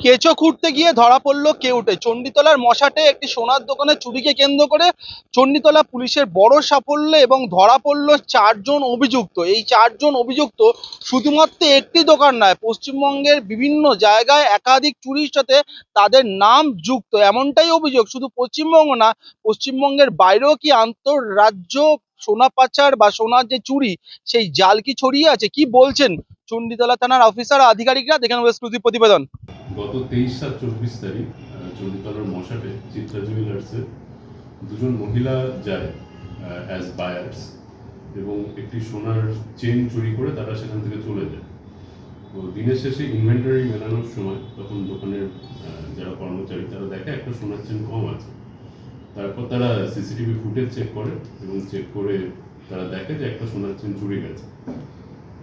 কেঁচো খুঁড়তে গিয়ে ধরা পড়ল কেউটে চণ্ডীতলার মশাটে একটি সোনার দোকানে চুরিকে কেন্দ্র করে চণ্ডীতলা পুলিশের বড় সাফল্য এবং ধরা পড়ল চারজন অভিযুক্ত। এই চারজন অভিযুক্ত শুধুমাত্র একটি দোকান নয়, পশ্চিমবঙ্গের বিভিন্ন জায়গায় একাধিক চুরির সাথে তাদের নাম যুক্ত। এমনটাই অভিযোগ, শুধু পশ্চিমবঙ্গ না, পশ্চিমবঙ্গের বাইরেও কি আন্তঃরাজ্য সোনা পাচার বা সোনার যে চুরি, সেই জাল কি ছড়িয়ে আছে? কি বলছেন চণ্ডীতলা থানার অফিসার আধিকারিকরা দেখে নেব এক্সক্লুসিভ প্রতিবেদন। গত তেইশ সাত চব্বিশ তারিখ চণ্ডীতলার মশাটে চিত্রা দুজন মহিলা যায় অ্যাজ বায়ার্স এবং একটি সোনার চেন চুরি করে তারা সেখান থেকে চলে যায়। তো দিনের শেষে ইনভেন্টারি মেলানোর সময় তখন দোকানের যারা কর্মচারী তারা দেখে একটা সোনার চেন কম আছে। তারপর তারা সিসিটিভি ফুটেজ চেক করে এবং চেক করে তারা দেখে যে একটা সোনার চেন চুরি গেছে।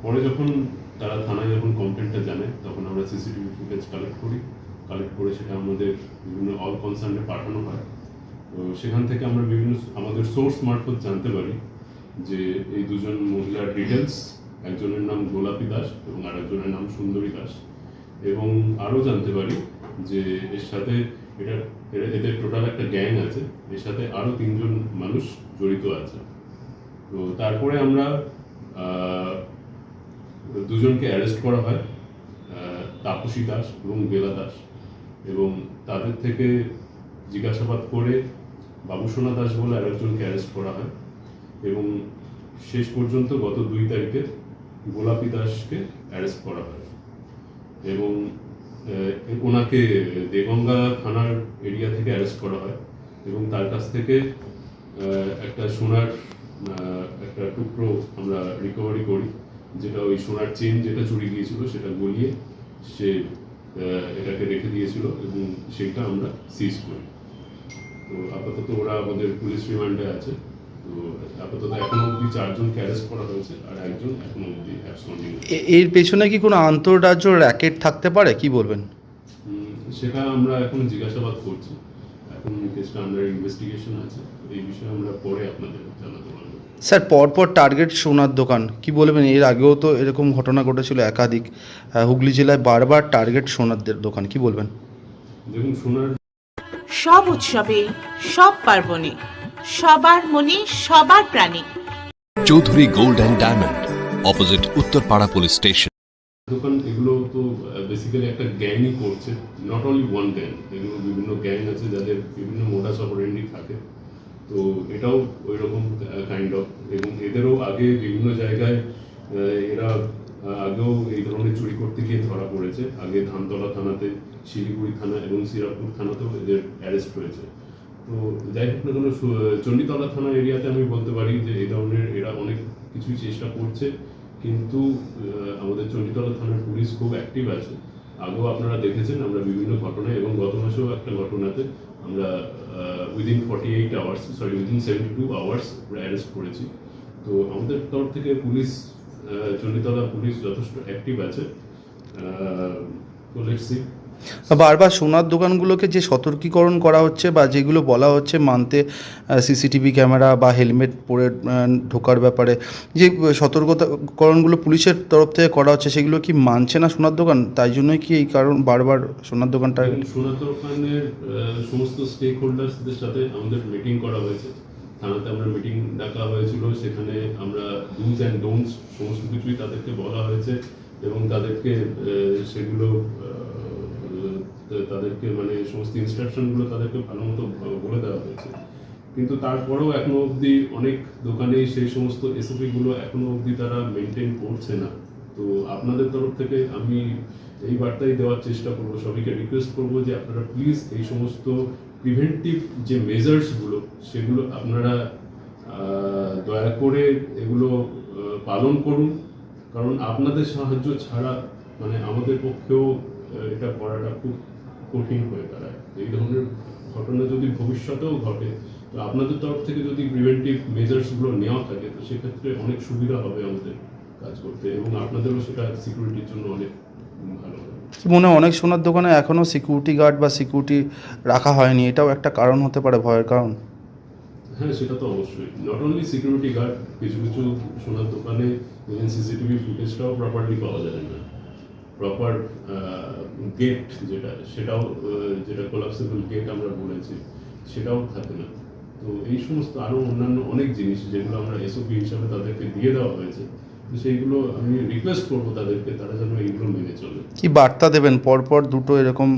পরে যখন তারা থানায় যখন কমপ্লেনটা জানায় তখন আমরা সিসিটিভি ফুটেজ কালেক্ট করি। কালেক্ট করে সেটা আমাদের বিভিন্ন অল কনসার্নে পাঠানো হয়। তো সেখান থেকে আমরা বিভিন্ন আমাদের সোর্স মারফত জানতে পারি যে এই দুজন মহিলার ডিটেলস একজনের নাম গোলাপী দাস এবং আরেকজনের নাম সুন্দরী দাস। এবং আরও জানতে পারি যে এর সাথে এটা এদের টোটাল একটা গ্যাং আছে, এর সাথে আরও তিনজন মানুষ জড়িত আছে। তো তারপরে আমরা দুজনকে অ্যারেস্ট করা হয় তাপসী দাস এবং বেলা দাস। এবং তাদের থেকে জিজ্ঞাসাবাদ করে বাবুসোনা দাস বলে আরেকজনকে অ্যারেস্ট করা হয়। এবং শেষ পর্যন্ত গত দুই তারিখে গোলাপী দাসকে অ্যারেস্ট করা হয়। এবং ওনাকে দেগঙ্গা থানার এরিয়া থেকে অ্যারেস্ট করা হয়। এবং তার কাছ থেকে একটা সোনার একটা টুকরো আমরা রিকভারি করি। যেটা ওই সোনার চেন যেটা চুরি গিয়েছিল সেটা গলিয়ে সে এটাকে রেখে দিয়েছিল এবং সেটা আমরা সিজ করি। তো আপাতত ওরা আমাদের পুলিশ রিমান্ডে আছে। তো আপাতত এখনও অবধি চারজনকে অ্যারেস্ট করা হয়েছে আর একজন এখনও অবধি অ্যাবসন্ডিং এর পেছনে কি কোনো আন্তঃরাজ্য র্যাকেট থাকতে পারে? কি বলবেন? সেটা আমরা এখন জিজ্ঞাসাবাদ করছি। এখন কেসটা আমরা ইনভেস্টিগেশন আছে। এই বিষয়ে আমরা পরে আপনাদের জানাতে পারব। স্যার পরপর টার্গেট সোনার দোকান। কি বলবেন? এর আগেও তো এরকম ঘটনা ঘটেছিল একাধিক। হুগলি জেলায় বারবার টার্গেট সোনার দোকান। কি বলবেন? দেখুন সোনার সব উৎসবে সব পার্বণে সবার মনে সবার প্রাণে। Chowdhury gold and diamond opposite Uttarpara police station. দোকান এগুলো বেসিক্যালি একটা গ্যাংই করছে। নট অনলি ওয়ান গ্যাং এগুলো বিভিন্ন গ্যাং আছে যাদের বিভিন্ন মোডাস অপারেন্ডি থাকে। তো এটাও ওই রকম কাইন্ড অফ এবং এদেরও আগে বিভিন্ন জায়গায় এরা আগেও এই ধরনের চুরি করতে গিয়ে ধরা পড়েছে। আগে ধানতলা থানাতে, শিলিগুড়ি থানা এবং শ্রীরামপুর থানাতেও এদের অ্যারেস্ট হয়েছে। তো যাই হোক না কেন চণ্ডীতলা থানা এরিয়াতে আমি বলতে পারি যে এই ধরনের এরা অনেক কিছুই চেষ্টা করছে। কিন্তু আমাদের চণ্ডীতলা থানার পুলিশ খুব অ্যাক্টিভ আছে। আগেও আপনারা দেখেছেন, আমরা বিভিন্ন ঘটনায় এবং গত মাসেও একটা ঘটনাতে আমরা within forty eight hours sorry within seventy two hours arrest করেছি। তো আমাদের তরফ থেকে পুলিশ চণ্ডীতলা পুলিশ যথেষ্ট অ্যাক্টিভ আছে। তো বারবার সোনার দোকানগুলোকে যে সতর্কীকরণ করা হচ্ছে বা যেগুলো বলা হচ্ছে মানতে সিসিটিভি ক্যামেরা বা হেলমেট পরে ঢোকার ব্যাপারে, যে সতর্কতাকরণগুলো পুলিশের তরফ থেকে করা হচ্ছে সেগুলো কি মানছে না সোনার দোকান? তাই জন্যই কি এই কারণ বারবার সোনার দোকানটা সোনার দোকানের সমস্ত স্টেক সাথে আমাদের মিটিং করা হয়েছে। থানাতে আমরা মিটিং ডাকা হয়েছিল, সেখানে আমরা ডুজ অ্যান্ড ডোন্টস সমস্ত কিছুই তাদেরকে বলা হয়েছে এবং তাদেরকে সেগুলো তাদেরকে মানে সমস্ত ইনস্ট্রাকশনগুলো তাদেরকে ভালো মতো বলে দেওয়া হয়েছে। কিন্তু তারপরেও এখনও অবধি অনেক দোকানেই সেই সমস্ত এসওপি গুলো এখনও অবধি তারা মেনটেন করছে না। তো আপনাদের তরফ থেকে আমি এই বার্তাই দেওয়ার চেষ্টা করব, সবাইকে রিকোয়েস্ট করব যে আপনারা প্লিজ এই সমস্ত প্রিভেন্টিভ যে মেজার্সগুলো সেগুলো আপনারা দয়া করে এগুলো পালন করুন। কারণ আপনাদের সাহায্য ছাড়া মানে আমাদের পক্ষেও এটা করাটা খুব কঠিন হয়ে দাঁড়ায়। এই ধরনের ঘটনা যদি ভবিষ্যতেও ঘটে তো আপনাদের তরফ থেকে যদি প্রিভেন্টিভ মেজার্সগুলো নেওয়া থাকে তো সেক্ষেত্রে অনেক সুবিধা হবে আমাদের কাজ করতে এবং আপনাদেরও সেটা সিকিউরিটির জন্য অনেক ভালো মনে হয় অনেক সোনার দোকানে এখনও সিকিউরিটি গার্ড বা সিকিউরিটি রাখা হয়নি এটাও একটা কারণ হতে পারে ভয়ের কারণ। হ্যাঁ সেটা তো অবশ্যই। নট অনলি সিকিউরিটি গার্ড কিছু কিছু সোনার দোকানে সিসিটিভি ফুটেজটাও প্রপারলি পাওয়া যায় না। প্রপার গেট যেটা, সেটাও যেটা কোলাপসেবল গেট আমরা বলেছি, সেটাও থাকে না। তো এই সমস্ত আরও অন্যান্য অনেক জিনিস যেগুলো আমরা এসওপি হিসাবে তাদেরকে দিয়ে দেওয়া হয়েছে, তো সেইগুলো আমি রিকোয়েস্ট করব তাদেরকে, তারা যেন এইগুলো মেনে চলে। কি বার্তা দেবেন? পরপর দুটো এরকম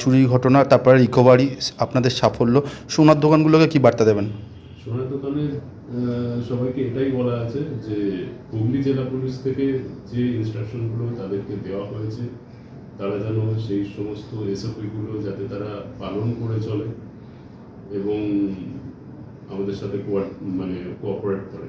চুরির ঘটনা, তারপরে রিকভারি আপনাদের সাফল্য, সোনার দোকানগুলোকে কি বার্তা দেবেন? সোনার দোকানে সবাইকে এটাই বলা আছে যে হুগলি জেলা পুলিশ থেকে যে ইনস্ট্রাকশনগুলো তাদেরকে দেওয়া হয়েছে, তারা যেন সেই সমস্ত এসওপিগুলো যাতে তারা পালন করে চলে এবং আমাদের সাথে মানে কোঅপারেট করে।